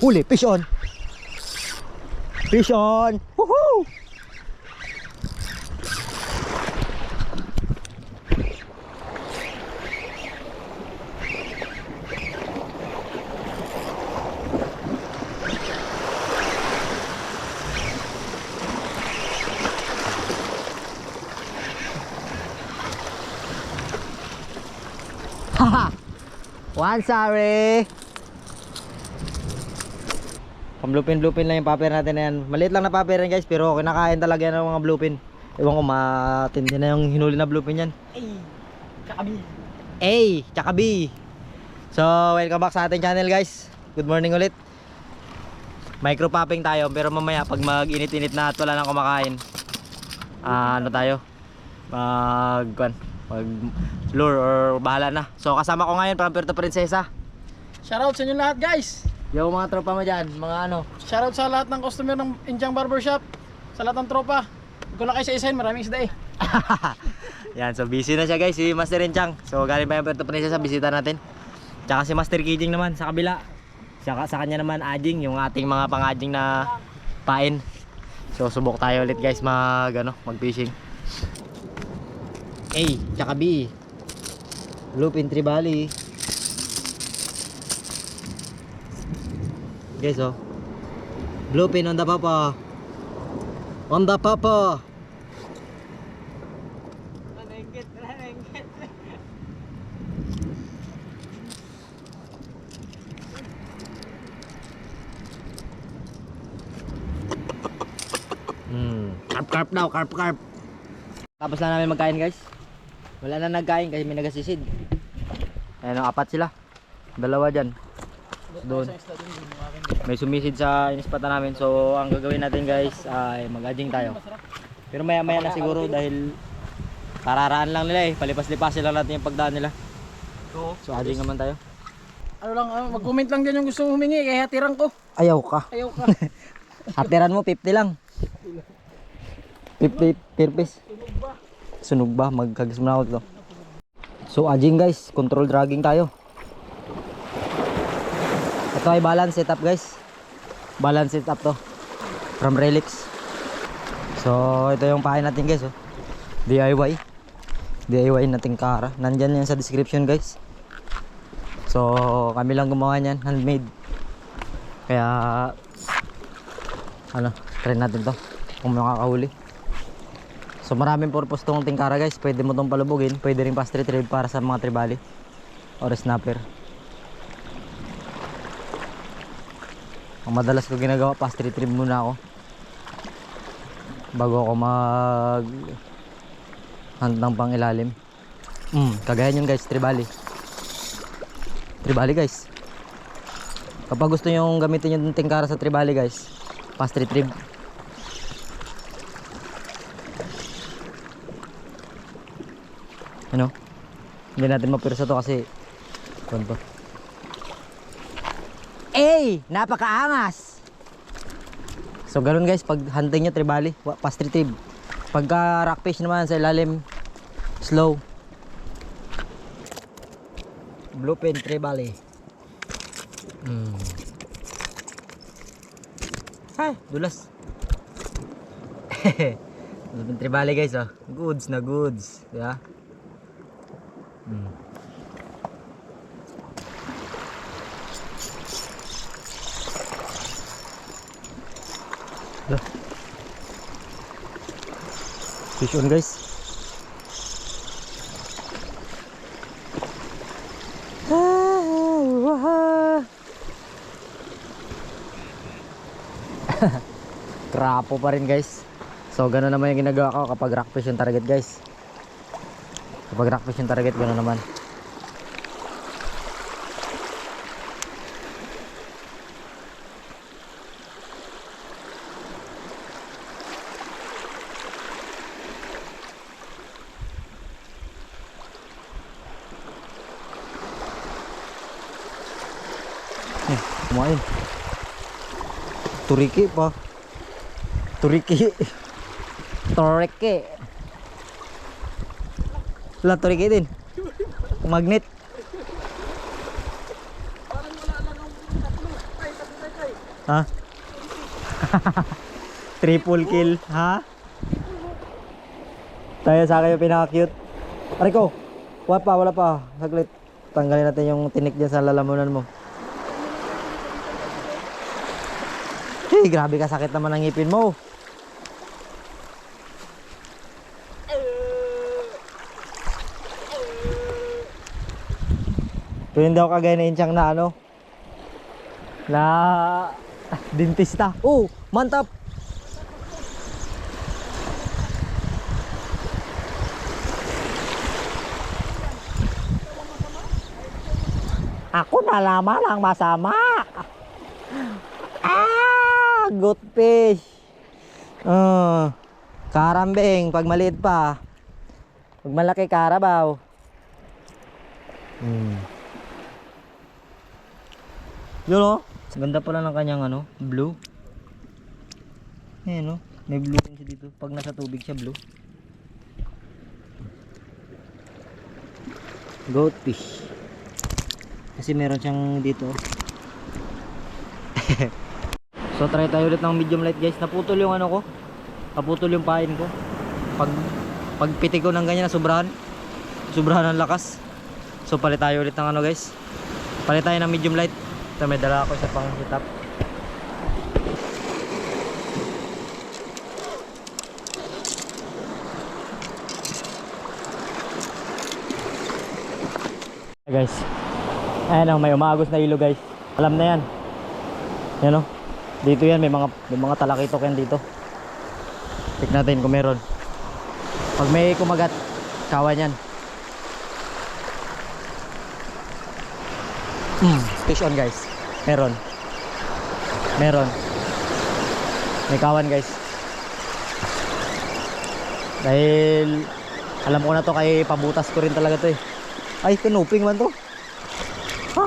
Huli, fish on. Fish on. Woohoo! Haha! One sorry! Pamblupin-blupin lang yung paper natin na yan. Maliit lang na paper yan guys, pero kinakain talaga yan ng mga blupin. Ewan ko, matindi na yung hinuli na blupin yan. Ay, kakabi. A, tsaka B. So, welcome back sa ating channel guys. Good morning ulit. Micro popping tayo, pero mamaya pag mag-init-init na at wala nang kumakain, ah, ano tayo? Mag, kwan, mag lure or bahala na. So, kasama ko ngayon, from Puerto Princesa. Shoutout sa inyo lahat guys. Yung mga tropa mo dyan, mga ano, Shoutout sa lahat ng customer ng Injang Barbershop. Sa lahat ng tropa. Huwag ko na kayo sa isahin, maraming isda eh. Yan, so busy na siya guys, si Master Enchang. So galing pa yung Puerto Princesa, bisita natin. Tsaka si Master Kijing naman sa kabila. Tsaka sa kanya naman Ading, yung ating mga pang-ading na pain. So subok tayo ulit guys mag ano, mag-fishing. A, tsaka B. Lupin Tribali. Guys oh. Bluepin on the papa. On the papa. Hmm. Carp carp daw, carp carp. Tapos na namin magkain guys. Wala na nagkain kasi may nagasisid. Ayan, oh, apat sila. Dalawa dyan. Doon. May sumisid sa inispata namin. So, ang gagawin natin guys ay mag-adjing tayo. Pero maya maya na siguro dahil kararaan lang nila eh. Palipas-lipasin lang natin yung pagdaan nila. So, adjing naman tayo. Ano lang, ah, mag-comment lang dyan yung gusto humingi. Kaya hatiran ko. Ayaw ka. Ayaw ka. Hatiran mo 50 lang. 50 per piece. Sunog ba? Magkagas mo na ako dito. So ajing guys, control dragging tayo. Ito ay balance setup guys. Balance setup to. From Relix. So ito yung pahay natin guys oh. DIY. DIY nating kara. Nandyan yan sa description guys. So kami lang gumawa niyan, handmade. Kaya ano, try natin to kung makakahuli. So maraming purpose tong tingkara guys. Pwede mo tong palubugin, pwede rin fast retrieve para sa mga tribali or snapper. Ang madalas ko ginagawa, fast retrieve muna ako. Bago ako mag hunt ng pang ilalim. Mm, kagaya nyo guys, tribali. Tribali guys. Kapag gusto nyo gamitin yung tingkara sa tribali guys, fast retrieve. Ano? Hindi natin mapirsa to kasi kuwan to. Ey! Napakaangas! So ganun guys, pag hunting nyo tribali, fast retrieve. Pagka rockfish naman sa ilalim, slow. Bluepin tribali. Hmm. Ay, dulas. Bluepin tribali guys oh. Goods na goods. Diba? Hmm. Dah. Fish on guys. Krapo pa rin guys. So gano'n naman yung ginagawa ko kapag rockfish yung target guys. Kapag rockfish yung target, gano'n naman. Eh, kumain. Turiki pa. Turiki. Toreke. Wala turiki din. Magnet. Ha? Triple kill, ha? Tayo sa akin yung pinaka-cute. Rico, wala pa, wala pa. Saglit. Tanggalin natin yung tinik dyan sa lalamunan mo. Hey, grabe ka sakit naman ang ngipin mo. Pero hindi ako kagaya na inchang na ano. Na dentista. Oh, mantap. Ako na lamang ang masama. Ah, good fish. Uh, karambing pag maliit pa. Pag malaki karabaw. Hmm. Yun o. Ganda pala ng kanyang ano, blue. Ayan o. May blue siya dito. Pag nasa tubig siya, blue. Goatfish. Kasi meron siyang dito. so try tayo ulit ng medium light guys. Naputol yung ano ko. Naputol yung pain ko. Pag pagpiti ko ng ganyan, sobrahan. Sobrahan ng lakas. So palit tayo ulit ng ano guys. Palit tayo ng medium light. Ito may dala ako sa pang hit up. guys. Ayan oh, may umagos na ilo guys. Alam na yan. Yan oh. Dito yan, may mga may mga talakitok yan dito. Check natin kung meron. Pag may kumagat, kawan yan. Hmm, fish on guys. Meron. Meron. May kawan guys. Dahil alam ko na to kay pabutas ko rin talaga to eh. Ay, kanuping man to. Ha?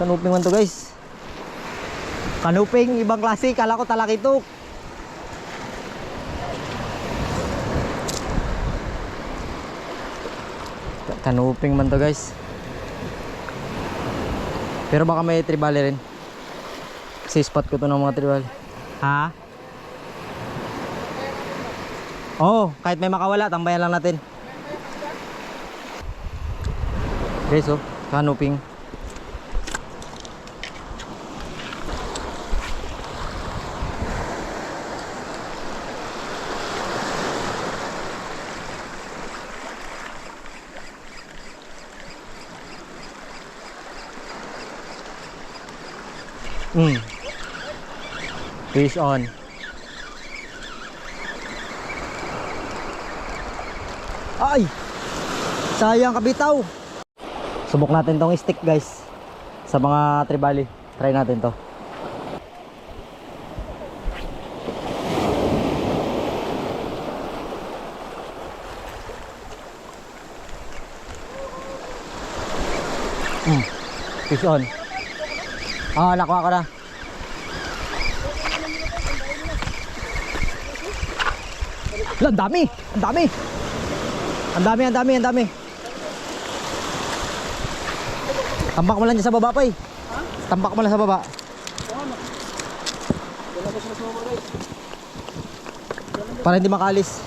Kanuping man to guys. Kanuping, ibang klase. Kala ko talakitok. Kanuping man to guys. Pero baka may tribali rin. Kasi spot ko to ng mga tribali. Ha? Oh, kahit may makawala, tambayan lang natin. Guys, oh, kanuping. Mm. Fish on. Ay! Sayang kabitaw. Subok natin tong stick guys. Sa mga tribali. Try natin to. Mm. Fish on. Ah, nakuha ko na. Ang dami! Ang dami! Ang dami, ang dami, ang dami. Tambak mo lang dyan sa baba pa eh. Tambak mo lang sa baba. Para hindi makalis.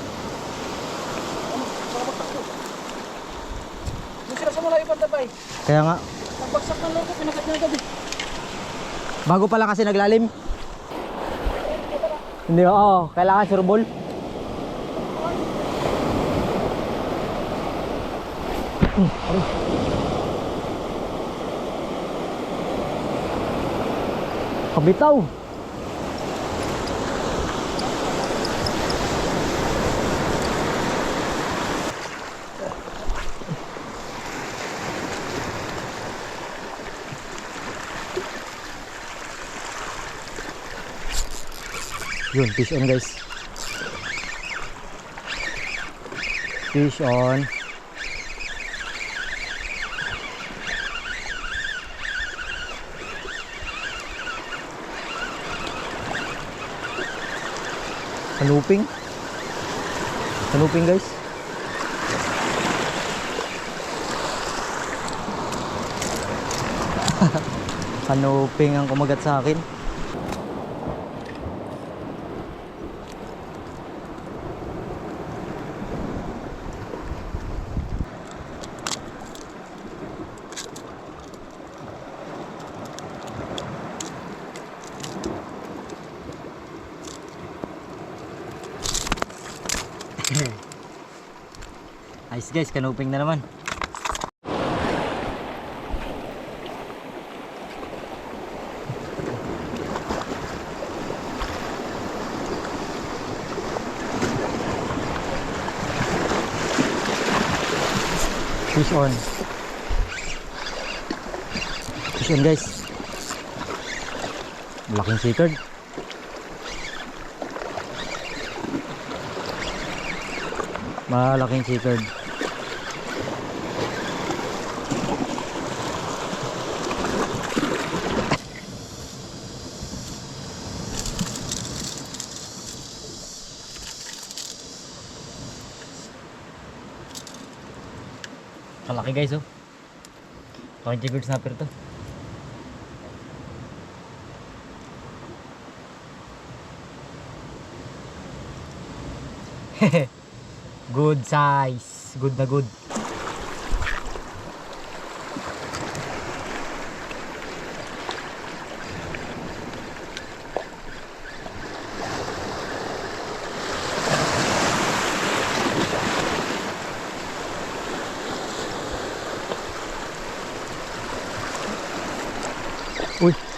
Kaya nga, Pagbagsak ng loko, pinakat niya bago pa lang kasi naglalim. Hindi, oo. Kailangan surbol. Hmm, aray. Kabitaw. Yun, fish on guys. Fish on. Kanuping. Kanuping guys. Kanuping ang kumagat sa akin. Ayos guys, kanuping na naman. Fish on. Fish on guys. Malaking sicard. Malaking sicard. Kalaki guys oh. Laking jigger snapper to. good size. Good na good.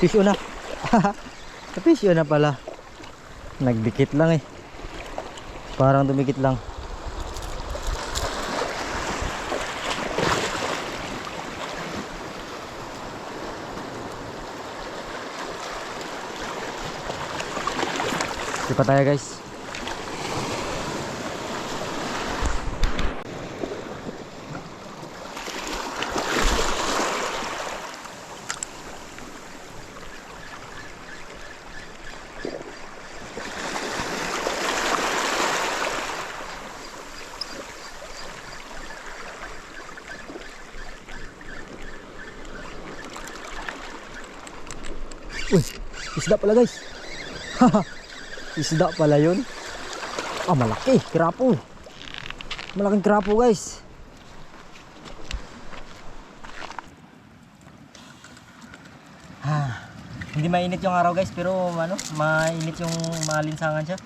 Uy, tissue na. tissue na pala. Nagdikit lang eh. Parang dumikit lang. Di pa tayo guys. Isda pala guys. isda pala yun. Ah, malaki. Krapo. Malaking krapo guys. Ah, hindi mainit yung araw guys pero ano, mainit yung malinsangan siya.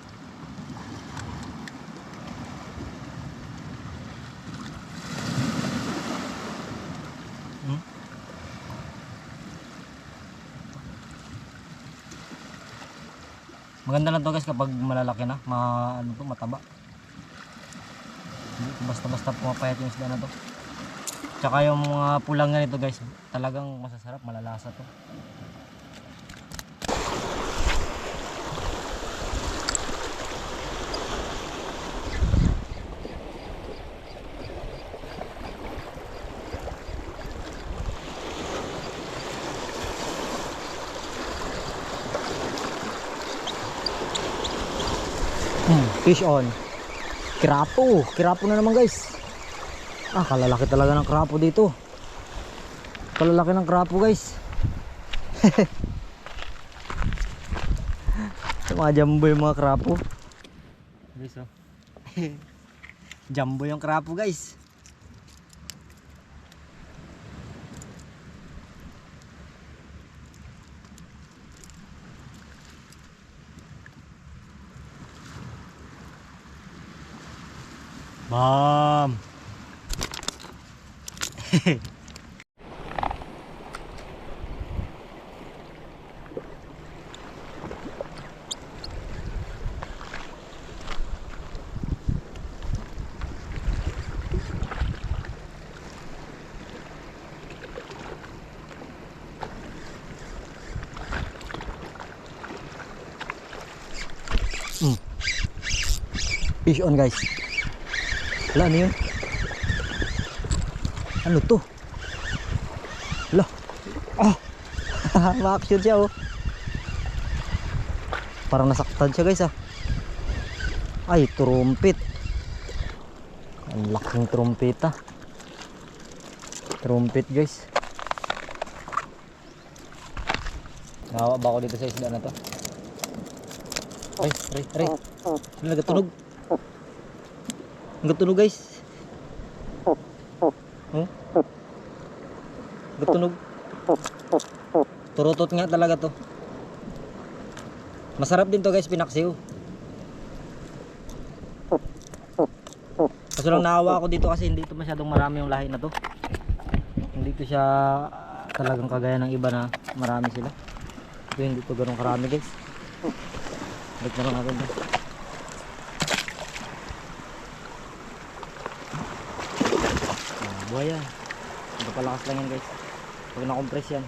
Maganda lang to guys kapag malalaki na, ma ano to, mataba. Hindi basta-basta pumapayat yung isda na to. Tsaka yung mga pulang ganito guys, talagang masasarap, malalasa to. Hmm, fish on. Kirapo. Kirapo na naman guys. Ah, kalalaki talaga ng krapo dito. Kalalaki ng krapo guys. mga jumbo yung mga krapo. Guys oh. jumbo yung krapo guys. Mom. Mm. Fish on guys. Wala ano yun? Ano to? Wala. Ah! Ma-action siya oh. Parang nasaktan siya guys ah. Ay, trumpet. Ang laking trumpet ah. Trumpet guys. Nawa ba ako dito sa isda na to? Ay, ay, ay. Ano nagatunog? Nagatunog guys. Oh. Nagatunog. Turutot nga talaga to. Masarap din to guys, pinaksiw. Kaso lang naawa ako dito kasi hindi ito masyadong marami yung lahi na to. Hindi ito siya ah, talagang kagaya ng iba na marami sila. Ito hindi ito ganun karami guys. Balik na lang natin to. Buhay yan. Magpapalakas lang yan guys. Pag na-compress yan.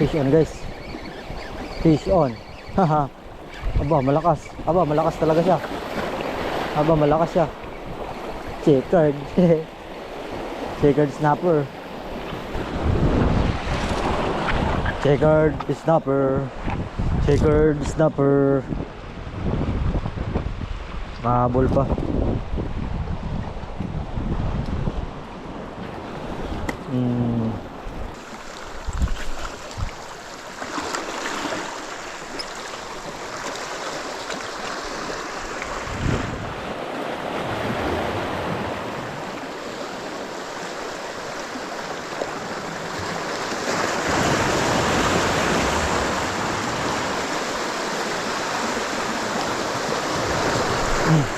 Fish on guys. Fish on. Haha. Aba, malakas. Aba, malakas talaga siya. Aba, malakas siya. Checkered. Checkered snapper. Checkered snapper. Checkered snapper. Mahabol pa.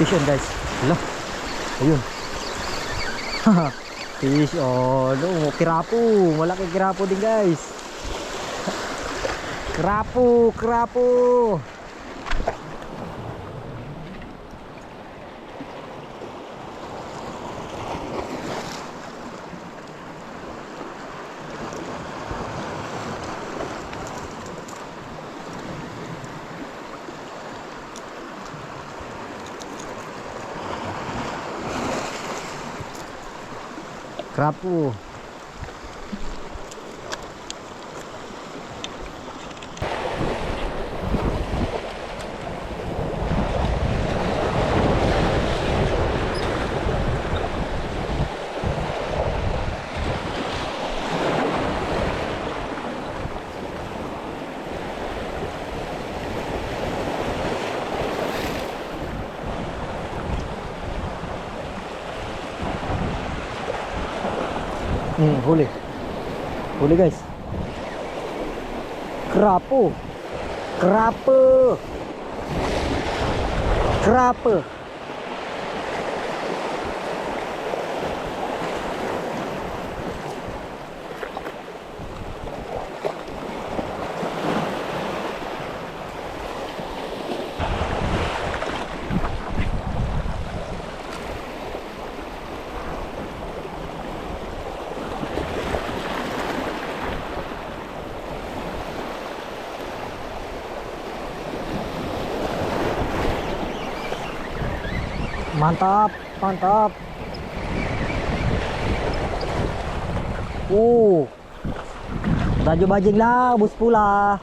Fish on guys. Hala. Ayun. Fish on. Oh, kirapo. Malaki kirapo din guys. Kerapo, kerapo. Crapo Hmm, huli. Huli guys. Kerapu. Kerapu. Kerapu. Mantap, mantap. Oh. Radyo bajing lang, bus pula.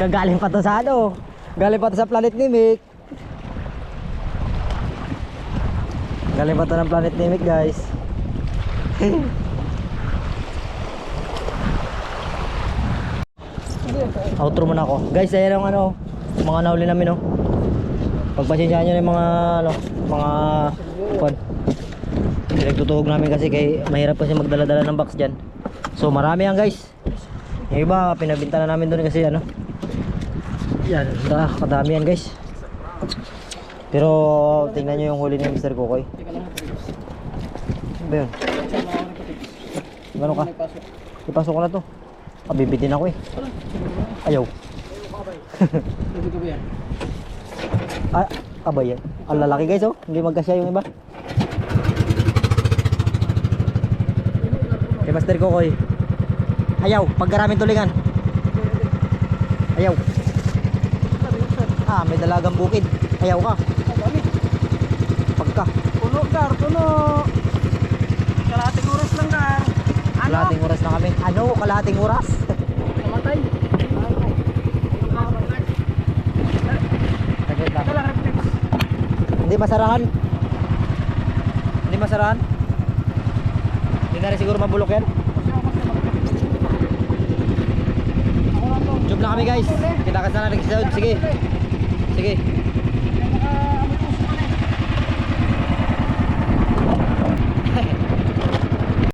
Kagaling pa to sa ano? Galing pa to sa planet ni Mick. Galing pa to ng planet ni Mick, guys. Outro muna ako. Guys, ayan ang ano, mga nauli namin, oh. Pagpasensyaan nyo na yung mga ano, mga kon. Pinagtutuhog namin kasi kay mahirap kasi magdala-dala ng box diyan. So marami yan guys. Yung iba pinabinta na namin doon kasi ano. Yan, da, kadami yan guys. Pero tingnan nyo yung huli ni Mr. Kukoy. Ano ba yun? Gano'n ka? Ipasok ko na to. Ah, bibitin ako eh. Ayaw. Pwede ko ba yan? Ah, abay yan. Ang lalaki guys oh. Hindi magkasya yung iba. Kay Master Kokoy. Ayaw, pagkaraming tulingan. Ayaw. Ah, may dalagang bukid. Ayaw ka. Pagka. Puno, Gar, puno. Kalating oras lang, Gar. Kalahating oras na kami. Ano? Kalahating oras? Namatay. Saglit lang. Hindi masarahan. Hindi masarahan. Hindi na rin siguro mabulok yan. Job na kami guys. Kita ka sana nag Sige. Sige.